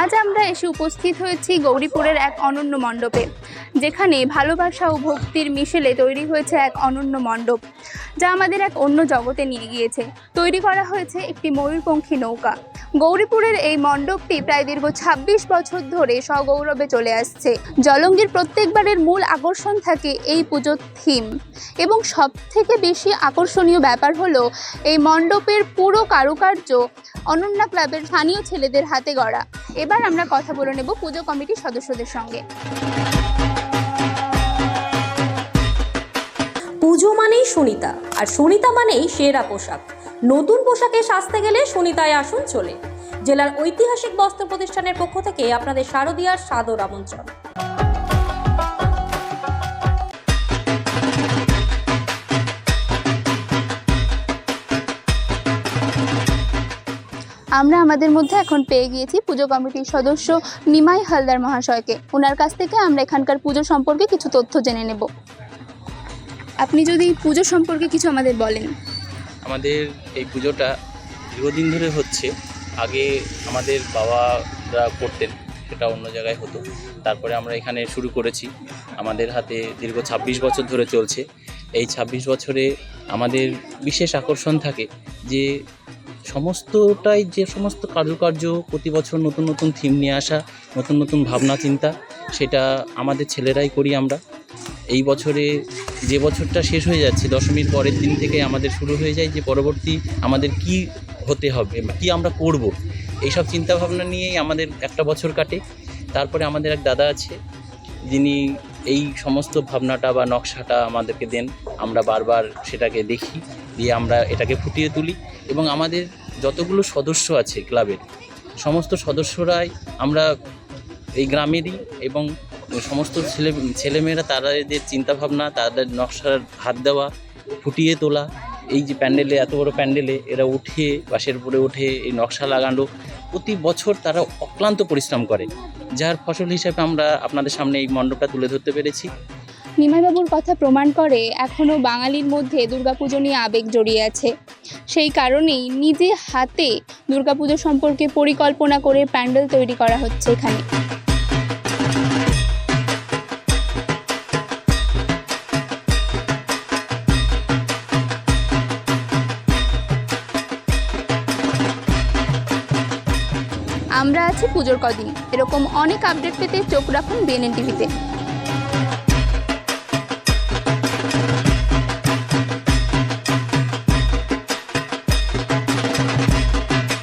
আজ আমরা এসে উপস্থিত হয়েছি গৌরীপুরের এক অনন্য মণ্ডপে, যেখানে ভালোবাসা ও ভক্তির মিশেলে তৈরি হয়েছে এক অনন্য মণ্ডপ, যা আমাদের এক অন্য জগতে নিয়ে গিয়েছে। তৈরি করা হয়েছে একটি ময়ূরপঙ্খী নৌকা। গৌরীপুরের এই মণ্ডপটি প্রায় দীর্ঘ ২৬ বছর ধরে সগৌরবে চলে আসছে। জলঙ্গির প্রত্যেকবারের মূল আকর্ষণ থাকে এই পুজোর থিম এবং সব থেকে বেশি আকর্ষণীয় ব্যাপার হলো এই মণ্ডপের পুরো কারুকার্য অনন্যা ক্লাবের স্থানীয় ছেলেদের হাতে গড়া। এবার আমরা কথা বলে নেব পুজো কমিটির সদস্যদের সঙ্গে। মানেই সুনিতা, আর সুনিতা মানেই সেরা পোশাক। নতুন পোশাকে সাজতে গেলে সুনিতায় আসুন চলে। জেলার ঐতিহাসিক বস্ত্র প্রতিষ্ঠানের পক্ষ থেকে আপনাদের শারদীয়ার সাদর আমন্ত্রণ। আমরা আমাদের মধ্যে এখন পেয়ে গিয়েছি পুজো কমিটির সদস্য নিমাই হালদার মহাশয়কে। ওনার কাছ থেকে আমরা এখানকার পুজো সম্পর্কে কিছু তথ্য জেনে নেব। আপনি যদি পুজো সম্পর্কে কিছু আমাদের বলেন। আমাদের এই পুজোটা দীর্ঘদিন ধরে হচ্ছে। আগে আমাদের বাবারা করতেন, সেটা অন্য জায়গায় হতো। তারপরে আমরা এখানে শুরু করেছি। আমাদের হাতে দীর্ঘ ২৬ বছর ধরে চলছে। এই ২৬ বছরে আমাদের বিশেষ আকর্ষণ থাকে যে সমস্তটাই যে সমস্ত কার্যকার্য প্রতি বছর নতুন নতুন থিম নিয়ে আসা, নতুন নতুন ভাবনা, চিন্তা, সেটা আমাদের ছেলেরাই করি আমরা। এই বছরে যে বছরটা শেষ হয়ে যাচ্ছে, দশমীর পরের দিন থেকে আমাদের শুরু হয়ে যায় যে পরবর্তী আমাদের কি হতে হবে কী আমরা করব। এইসব চিন্তাভাবনা নিয়েই আমাদের একটা বছর কাটে। তারপরে আমাদের এক দাদা আছে, যিনি এই সমস্ত ভাবনাটা বা নকশাটা আমাদেরকে দেন। আমরা বারবার সেটাকে দেখি, দিয়ে আমরা এটাকে ফুটিয়ে তুলি। এবং আমাদের যতগুলো সদস্য আছে ক্লাবের, সমস্ত সদস্যরাই আমরা এই গ্রামেরই এবং সমস্ত ছেলে, ছেলেমেয়েরা, তাদের চিন্তাভাবনা, তাদের নকশার হাত দেওয়া, ফুটিয়ে তোলা, এই যে প্যান্ডেলে, এত বড় প্যান্ডেলে এরা উঠে বাসের উপরে উঠে এই নকশা লাগানো, প্রতি বছর তারা অক্লান্ত পরিশ্রম করে। যার ফসল হিসেবে আমরা আপনাদের সামনে এই মণ্ডপটা তুলে ধরতে পেরেছি। নিমাইবাবুর কথা প্রমাণ করে এখনও বাঙালির মধ্যে দুর্গাপুজো নিয়ে আবেগ জড়িয়ে আছে। সেই কারণেই নিজে হাতে দুর্গাপুজো সম্পর্কে পরিকল্পনা করে প্যান্ডেল তৈরি করা হচ্ছে এখানে। আমরা আছি পুজোর কদিন। এরকম অনেক আপডেট পেতে চোখ রাখুন বিএনএন টিভিতে